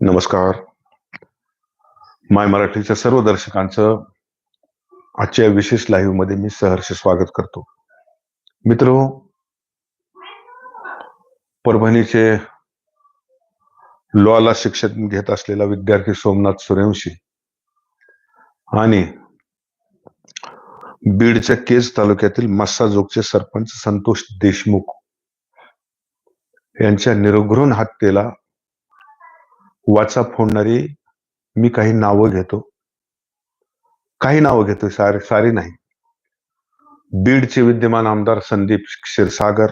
नमस्कार. माय मराठीच्या सर्व दर्शकांचं आजच्या विशेष लाईव्हमध्ये मी सहर्ष स्वागत करतो. मित्र परभणीचे लॉला शिक्षण घेत असलेला विद्यार्थी सोमनाथ सूर्यवंशी आणि बीडच्या केज तालुक्यातील मस्साजोगचे सरपंच संतोष देशमुख यांच्या निरोगृण हत्येला वाचा फोडणारी मी काही नावं घेतो. काही नावं घेतो सारी सारी नाही. बीडचे विद्यमान आमदार संदीप क्षीरसागर.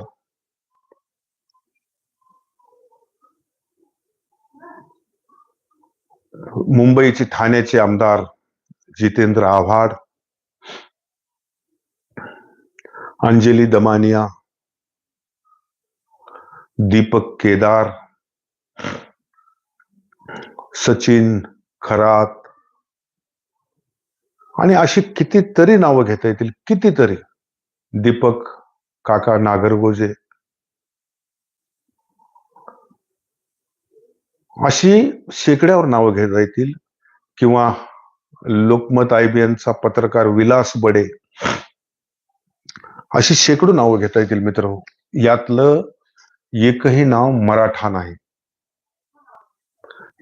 मुंबईचे ठाण्याचे आमदार जितेंद्र आव्हाड. अंजली दमानिया. दीपक केदार. सचिन खरात. आणि अशी कितीतरी नावं घेता येतील कितीतरी. दीपक काका नागरगोजे. अशी शेकड्यावर नावं घेता येतील किंवा लोकमत आयबीएनचा पत्रकार विलास बडे. अशी शेकडो नावं घेता येतील मित्र यातलं एकही नाव मराठा नाही.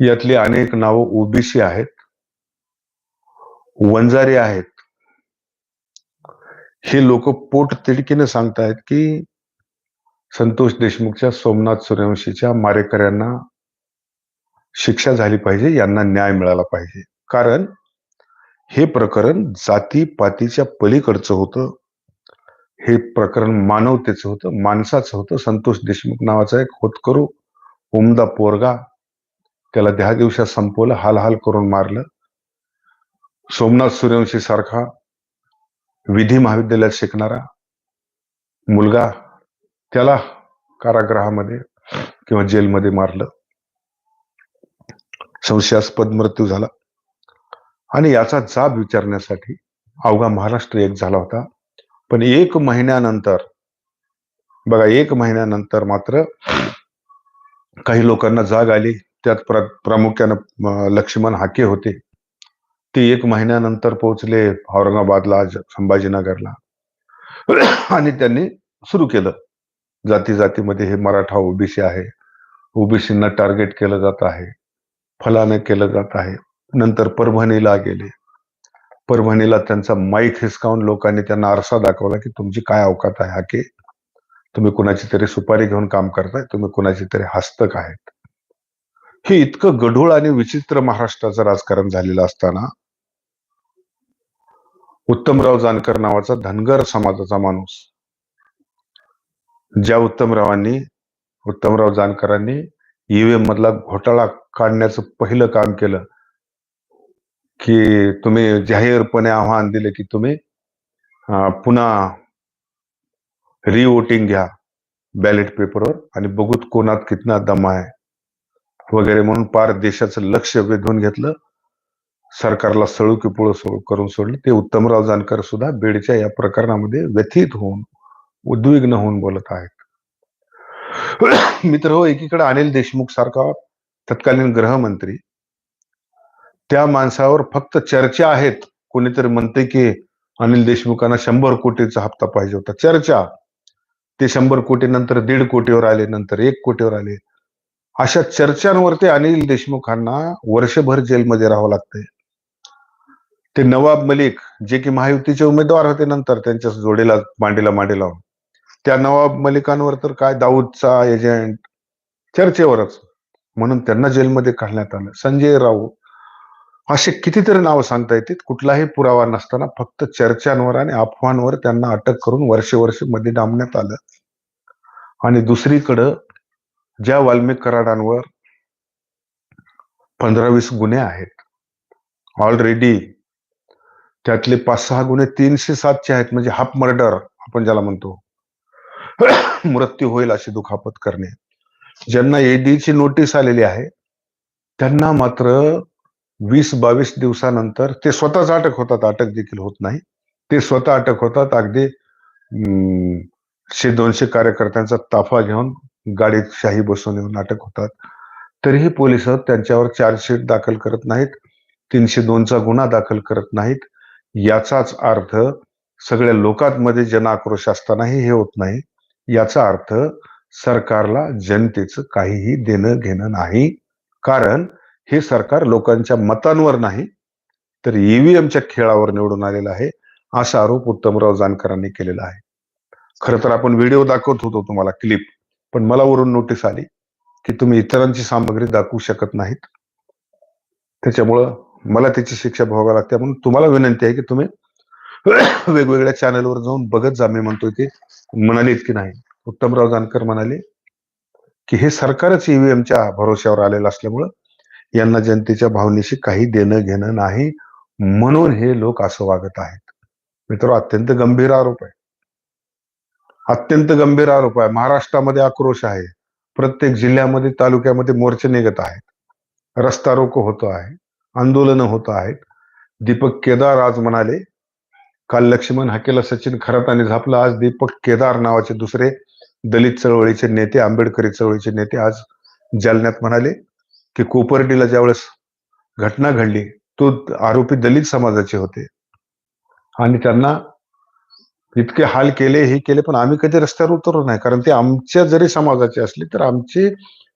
यातली अनेक नावं ओबीसी आहेत वंजारी आहेत. हे लोक पोट तिडकीने सांगतायत की संतोष देशमुखच्या सोमनाथ सूर्यवंशीच्या मारेकऱ्यांना शिक्षा झाली पाहिजे यांना न्याय मिळाला पाहिजे. कारण हे प्रकरण जाती पातीच्या पलीकडचं होतं. हे प्रकरण मानवतेचं होतं माणसाचं होतं. संतोष देशमुख नावाचा एक होतकरू उमदा पोरगा त्याला दहा दिवसात संपवलं हाल हाल करून मारलं. सोमनाथ सूर्यवंशी सारखा विधी महाविद्यालयात शिकणारा मुलगा त्याला कारागृहामध्ये किंवा जेलमध्ये मारलं. संशयास्पद मृत्यू झाला. आणि याचा जाब विचारण्यासाठी अवघा महाराष्ट्र एक झाला होता. पण एक महिन्यानंतर बघा एक महिन्यानंतर मात्र काही लोकांना जाग आली. त्यात प्र प्रामुख्यानं लक्ष्मण हाके होते. ते एक महिन्यानंतर पोहोचले औरंगाबादला संभाजीनगरला. आणि त्यांनी सुरू केलं. जाती जातीमध्ये हे मराठा ओबीसी आहे. ओबीसींना टार्गेट केलं जात आहे. फलाने केलं जात आहे. नंतर परभणीला गेले. परभणीला त्यांचा माईक हिसकावून लोकांनी त्यांना आरसा दाखवला की तुमची काय अवकात आहे हाके? तुम्ही कुणाची तरी सुपारी घेऊन काम करताय? तुम्ही कुणाची तरी हस्तक आहेत? हे इतकं गढूळ आणि विचित्र महाराष्ट्राचं राजकारण झालेलं असताना उत्तमराव जानकर नावाचा धनगर समाजाचा माणूस ज्या उत्तमरावांनी उत्तमराव जानकरांनी ईव्हीएम मधला घोटाळा काढण्याचं पहिलं काम केलं की तुम्ही जाहीरपणे आव्हान दिले की तुम्ही पुन्हा रिवोटिंग घ्या बॅलेट पेपरवर आणि बघूत कोणात कितना दम आहे. वगैरे म्हणून पार देशाचं लक्ष वेधून घेतलं. सरकारला सळू की पुळ करून सोडलं. ते उत्तमराव जानकर सुद्धा बीडच्या या प्रकरणामध्ये व्यथित होऊन उद्विग्न होऊन बोलत आहेत. मित्र हो एकीकडे अनिल देशमुख सारखा तत्कालीन गृहमंत्री. त्या माणसावर फक्त चर्चा आहेत. कोणीतरी म्हणते की अनिल देशमुखांना शंभर कोटीचा हप्ता पाहिजे होता. चर्चा. ते शंभर कोटी नंतर दीड कोटीवर आले नंतर एक कोटीवर आले. अशा चर्चांवरती अनिल देशमुखांना वर्षभर जेलमध्ये राहावं लागतंय. ते नवाब मलिक जे की महायुतीचे उमेदवार होते नंतर त्यांच्या जोडीला मांडीला मांडी लावून. त्या नवाब मलिकांवर तर काय दाऊदचा एजंट चर्चेवरच. म्हणून त्यांना जेलमध्ये काढण्यात आलं. संजय राऊ असे कितीतरी नावं सांगता येतील. कुठलाही पुरावा नसताना फक्त चर्चांवर आणि अफवांवर त्यांना अटक करून वर्षे वर्षमध्ये डांबण्यात आलं. आणि दुसरीकडं ज्या वाल्मिक कराडांवर पंधरा वीस गुन्हे आहेत. ऑलरेडी त्यातले पाच सहा गुन्हे तीनशे सातचे आहेत. म्हणजे हाफ मर्डर आपण ज्याला म्हणतो. मृत्यू होईल अशी दुखापत करणे. ज्यांना ईडीची नोटीस आलेली आहे त्यांना मात्र वीस बावीस दिवसानंतर ते स्वतःच अटक होतात. अटक देखील होत नाही. ते स्वतः अटक होतात. अगदी शे दोनशे कार्यकर्त्यांचा ताफा घेऊन गाडीत शाही बसून येऊन अटक होतात. तरीही पोलीस त्यांच्यावर चार्जशीट दाखल करत नाहीत. तीनशे दोनचा गुन्हा दाखल करत नाहीत. याचाच अर्थ सगळ्या लोकांमध्ये जन आक्रोश असतानाही हे होत नाही. याचा अर्थ सरकारला जनतेचं काहीही देणं घेणं नाही. कारण हे सरकार लोकांच्या मतांवर नाही. तर ईव्हीएमच्या खेळावर निवडून आलेलं आहे. असा आरोप उत्तमराव जानकरांनी केलेला आहे. खरं तर आपण व्हिडिओ दाखवत होतो तुम्हाला क्लिप. पण मला वरून नोटीस आली की तुम्ही इतरांची सामग्री दाखवू शकत नाहीत. त्याच्यामुळं मला त्याची शिक्षा भोगावी लागते. म्हणून तुम्हाला विनंती आहे की तुम्ही वेगवेगळ्या चॅनलवर जाऊन बघत जा. मी म्हणतोय ते म्हणालेत की नाही. उत्तमराव जानकर म्हणाले की हे सरकारच ईव्हीएमच्या भरोश्यावर आलेलं असल्यामुळं यांना जनतेच्या भावनेशी काही देणं घेणं नाही म्हणून हे लोक असं वागत आहेत. मित्र अत्यंत गंभीर आरोप आहे. अत्यंत गंभीर आरोप आहे. महाराष्ट्रामध्ये आक्रोश आहे. प्रत्येक जिल्ह्यामध्ये तालुक्यामध्ये मोर्चे निघत आहेत. रस्ता रोको होतो आहे. आंदोलन होत आहेत. दीपक केदार आज म्हणाले काल लक्ष्मण हाकेला सचिन खराताने झापला आज दीपक केदार नावाचे दुसरे दलित चळवळीचे नेते आंबेडकरी चळवळीचे नेते आज जालन्यात म्हणाले की कोपर्डीला ज्यावेळेस घटना घडली तो आरोपी दलित समाजाचे होते. आणि त्यांना इतके हाल केले हे केले पण आम्ही कधी रस्त्यावर उतरलो नाही. कारण ते आमच्या जरी समाजाचे असले तर आमचे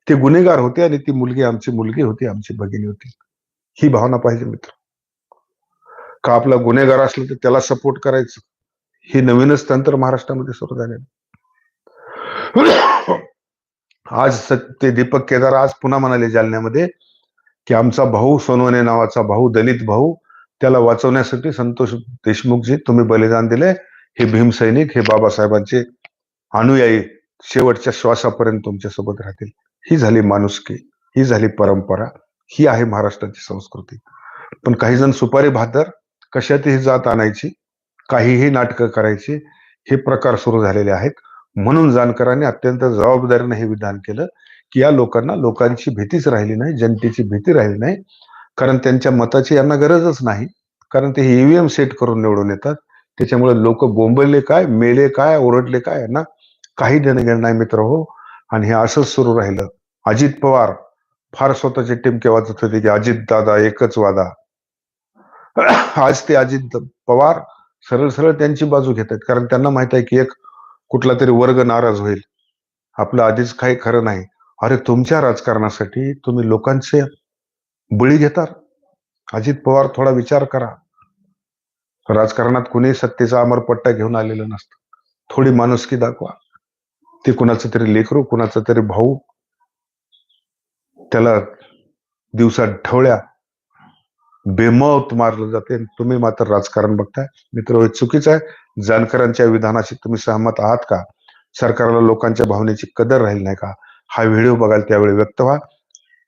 ते गुन्हेगार होते आणि ती मुलगी आमची मुलगी होती आमची भगिनी होती. ही भावना पाहिजे मित्र. का आपला गुन्हेगार असला तर त्याला सपोर्ट करायचं. हे नवीनच तंत्र महाराष्ट्रामध्ये सुरू झाले आज ते दीपक केदार आज पुन्हा म्हणाले जालन्यामध्ये की आमचा भाऊ सोनवणे नावाचा भाऊ दलित भाऊ त्याला वाचवण्यासाठी संतोष देशमुखजी तुम्ही बलिदान दिले हे भीमसैनिक हे बाबासाहेबांचे अनुयायी शेवटच्या श्वासापर्यंत तुमच्यासोबत राहतील. ही झाली माणुसकी ही झाली परंपरा ही आहे महाराष्ट्राची संस्कृती. पण काही जण सुपारी भादर कशातही जात आणायची काहीही नाटकं करायची हे प्रकार सुरू झालेले आहेत. म्हणून जानकरांनी अत्यंत जबाबदारीने हे विधान केलं की या लोकांना लोकांची भीतीच राहिली नाही जनतेची भीती राहिली नाही. कारण त्यांच्या मताची यांना गरजच नाही. कारण ते ईव्हीएम सेट करून निवडून येतात. त्याच्यामुळे लोक बोंबलले काय मेले काय ओरडले काय यांना काही देणं नाही मित्र हो. आणि हे असंच सुरू राहिलं. अजित पवार फार स्वतःचे टिमके वाजत होते की अजित दादा एकच वादा. आज ते अजित पवार सरळ सरळ त्यांची बाजू घेत आहेत. कारण त्यांना माहीत आहे की एक कुठला तरी वर्ग नाराज होईल. आपलं आधीच काही खरं नाही. अरे तुमच्या राजकारणासाठी तुम्ही लोकांचे बळी घेतात अजित पवार थोडा विचार करा. राजकारणात कुणी सत्तेचा अमरपट्टा घेऊन आलेलं नसतं. थोडी माणुसकी दाखवा. ते कुणाचं तरी लेकरू कुणाचा तरी भाऊ त्याला दिवसात ठेवल्या बेमौत मारलं जाते. तुम्ही मात्र राजकारण बघताय. मित्र हे चुकीचं आहे. जानकरांच्या विधानाशी तुम्ही सहमत आहात का? सरकारला लोकांच्या भावनेची कदर राहील नाही का? हा व्हिडिओ बघाल त्यावेळी व्यक्त व्हा.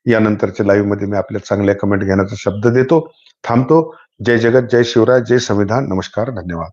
यानंतरच्या लाईव्हमध्ये मी आपल्या चांगल्या कमेंट घेण्याचा शब्द देतो थांबतो. जय जगत जय शिवराय जय संविधान नमस्कार धन्यवाद.